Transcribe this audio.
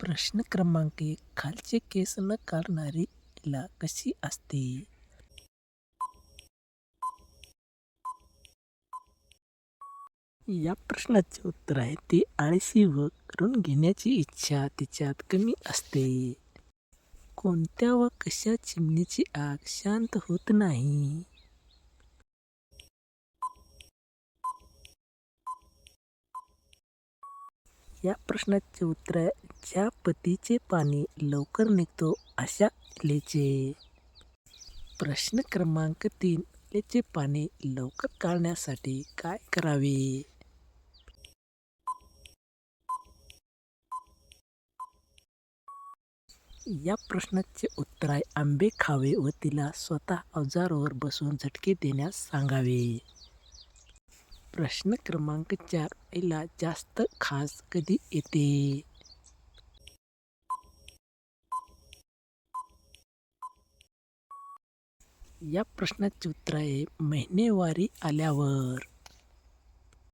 प्रश्न क्रमांक एक खालचे केस न काढणारी कशी असते? या प्रश्नाचे उत्तर आहे ती आळशी व करून घेण्याची इच्छा तिच्यात कमी असते. कोणत्या व कशा चिमणीची आग शांत होत नाही? या प्रश्नाचे उत्तर आहे ज्या पतीचे पाणी लवकर निघतो अशा लेचे. प्रश्न क्रमांक तीन लेचे पाणी लवकर काढण्यासाठी काय करावे? या प्रश्नाचे उत्तर आहे आंबे खावे व तिला स्वतः अवजारावर बसून झटके देण्यास सांगावे. प्रश्न क्रमांक चार आईला जास्त खास कधी येते? या प्रश्नाचे उत्तर आहे महिनेवारी आल्यावर.